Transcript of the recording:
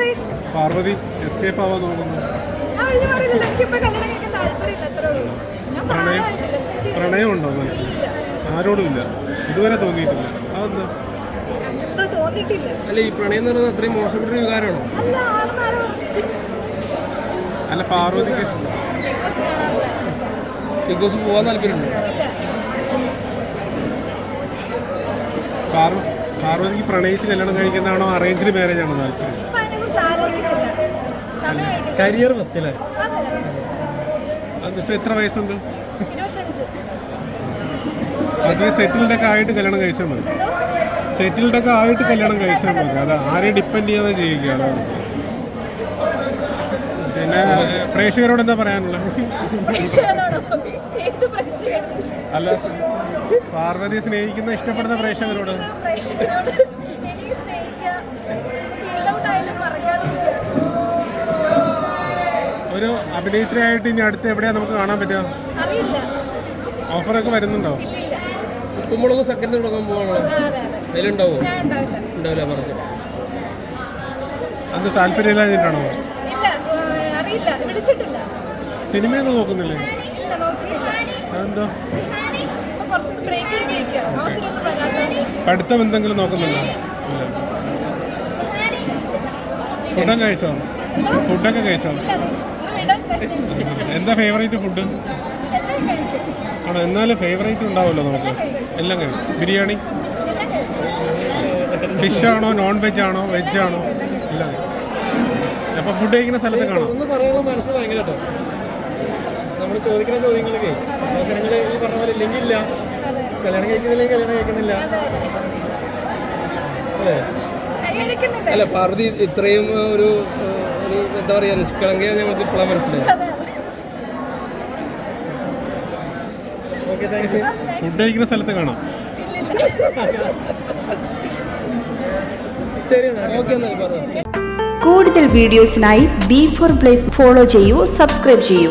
പറയ്. പാർവതി എസ്കേപ്പ് ആവാൻ നോക്കുന്നു. പ്രണയം ഉണ്ടോ പ്രണയമുണ്ടോ മനസ്സിൽ? ആരോടും ഇല്ല ഇതുവരെ തോന്നിയിട്ടില്ല. അതെന്താ. അല്ല ഈ പ്രണയം എന്ന് പറയുന്നത് അത്രയും മോശപ്പെട്ട ഒരു വികാരമാണോ? അല്ല, ആണെന്ന് ആരോ അല്ല പാർവതിക്ക്. ബിഗ് ബോസ് പോകാൻ താല്പര്യമുണ്ടോ? പാർവ പാർവതിക്ക് പ്രണയിച്ച് കല്യാണം കഴിക്കുന്നതാണോ അറേഞ്ച്ഡ് മാരേജ് ആണോ താല്പര്യം? ഇപ്പൊ കരിയർ അതല്ല. അതിപ്പോ എത്ര വയസ്സുണ്ട്. അത് സെറ്റിൽഡ് ഒക്കെ ആയിട്ട് കല്യാണം കഴിച്ചാൽ മതി. സെറ്റിൽഡ് ഒക്കെ ആയിട്ട് കല്യാണം കഴിച്ചാൽ മതി. അത് ആരെയും ഡിപ്പെൻഡ് ചെയ്യാതെ അതാണ് പിന്നെ പ്രേക്ഷകരോട് എന്താ പറയാനുള്ളത്? അല്ല പാർവതി സ്നേഹിക്കുന്ന ഇഷ്ടപ്പെടുന്ന പ്രേക്ഷകരോട് ഒരു അഭിനേത്രിയായിട്ട് ഇനി അടുത്ത് എവിടെയാ നമുക്ക് കാണാൻ പറ്റുക? അറിയില്ല. ഓഫറൊക്കെ വരുന്നുണ്ടോ? ഉപ്പുമുളക് സെക്കൻഡ് തുടങ്ങാൻ പോവാണോ? അതിലുണ്ടാവോ? ഞാൻ ഉണ്ടാവില്ല. പറഞ്ഞു. അത് താല്പര്യമില്ലാതിട്ടാണോ ഇല്ല ഏ, അറിയില്ല. വിളിച്ചിട്ടില്ല. സിനിമയൊന്നും നോക്കുന്നില്ലേ? അതെന്തോ? പഠിത്തം എന്തെങ്കിലും നോക്കുന്നുണ്ടോ? ഇല്ല. ഫുഡൊക്കെ കഴിച്ചോ? ഫുഡൊക്കെ കഴിച്ചോ? എന്താ ഫേവറേറ്റ് ഫുഡ് എല്ലാം കഴിക്കും. ആണോ എന്നാലും ഫേവറേറ്റ് ഉണ്ടാവുമല്ലോ നമുക്ക്. എല്ലാം കഴിക്കും. ബിരിയാണി? ഫിഷാണോ ആണോ നോൺ വെജ് ആണോ വെജ് ആണോ? എല്ലാം അപ്പൊ ഫുഡ് കഴിക്കുന്ന സ്ഥലത്ത് കാണാം. ഒന്ന് പറയുമ്പോൾ മനസ്സ് ഭയങ്കര നമ്മൾ ചോദിക്കുന്ന ചോദ്യങ്ങളൊക്കെ അവസരങ്ങൾ ഈ പറഞ്ഞ പോലെ ഇല്ലെങ്കിൽ ഇല്ല. കല്യാണം കഴിക്കുന്നില്ലെങ്കിൽ കല്യാണം കഴിക്കുന്നില്ല. അല്ലേ? അല്ല പാർവതി ഇത്രയും ഒരു എന്താ പറയുക നിഷ്കളങ്കയെ ഞങ്ങൾക്ക് ഇപ്പോഴാണ് മനസ്സിലായത്. ഫുഡ് കഴിക്കുന്ന സ്ഥലത്ത് കാണാം. കൂടുതൽ വീഡിയോസിനായി ബി ഫോർ പ്ലേസ് ഫോളോ ചെയ്യൂ സബ്സ്ക്രൈബ് ചെയ്യൂ.